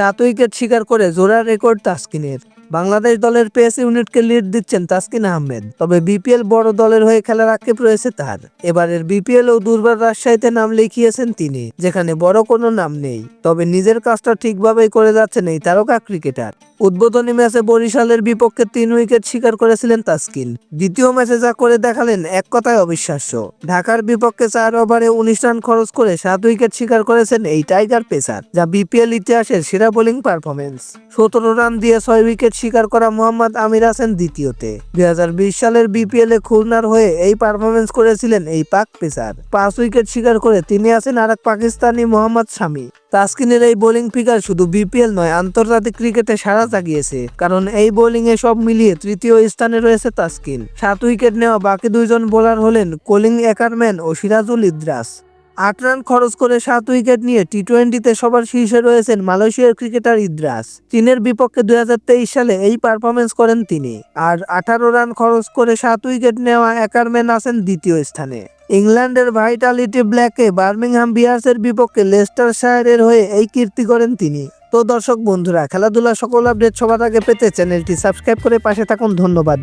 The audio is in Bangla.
সাত উইকেট শিকার করে জোড়া রেকর্ড তাসকিনের। বাংলাদেশ দলের পেস ইউনিটকে লিড দিচ্ছেন তাসকিন আহমেদ, তবে বিপিএল বড় দলের হয়ে খেলার আক্ষেপ রয়েছে তার। এবারের বিপিএল ও দুর্বার রাজশাহীতে নাম লিখিয়েছেন তিনি, যেখানে বড় কোনো নাম নেই, তবে নিজের কাজটা ঠিকভাবেই করে যাচ্ছেন এই তারকা ক্রিকেটার। উদ্বোধনী ম্যাচে বরিশালের বিপক্ষে তিন উইকেট শিকার করেছিলেন তাসকিন, দ্বিতীয় ম্যাচে যা করে দেখালেন এক কথায় অবিশ্বাস্য। ঢাকার বিপক্ষে চার ওভারে উনিশ রান খরচ করে সাত উইকেট শিকার করেছেন এই টাইগার পেসার, যা বিপিএল ইতিহাসের সেরা বোলিং পারফরমেন্স সতেরো রান দিয়ে ছয় উইকেট শিকার করা মোহাম্মদ আমির হাসান দ্বিতীয়তে। দুই সালের বিপিএল এ খুলনার হয়ে এই পারফরমেন্স করেছিলেন এই পাক পেসার। পাঁচ উইকেট শিকার করে তিনি আছেন আর এক পাকিস্তানি মোহাম্মদ শামি। তাসকিনের এই বোলিং ফিগার শুধু বিপিএল নয়, আন্তর্জাতিক ক্রিকেটে সাড়া জাগিয়েছে। কারণ এই বোলিং এ সব মিলিয়ে তৃতীয় স্থানে রয়েছে তাসকিন। সাত উইকেট নেওয়া বাকি দুইজন বোলার হলেন কোলিং একারম্যান ও সিরাজুল ইদ্রাস। আট রান খরচ করে সাত উইকেট নিয়ে টি টোয়েন্টিতে সবার শীর্ষে রয়েছেন মালয়েশিয়ার ক্রিকেটার ইদ্রাস। চীনের বিপক্ষে দুই হাজার তেইশ সালে এই পারফরমেন্স করেন তিনি। আর আঠারো রান খরচ করে সাত উইকেট নেওয়া একারম্যান আছেন দ্বিতীয় স্থানে। ইংল্যান্ডের ভাইটালিটি ব্ল্যাকে বার্মিংহাম বিয়ার্সের বিপক্ষে লেস্টার শায়ারের হয়ে এই কীর্তি করেন তিনি। তো দর্শক বন্ধুরা, খেলাধুলা সকল আপডেট সবার আগে পেতে চ্যানেলটি সাবস্ক্রাইব করে পাশে থাকুন। ধন্যবাদ।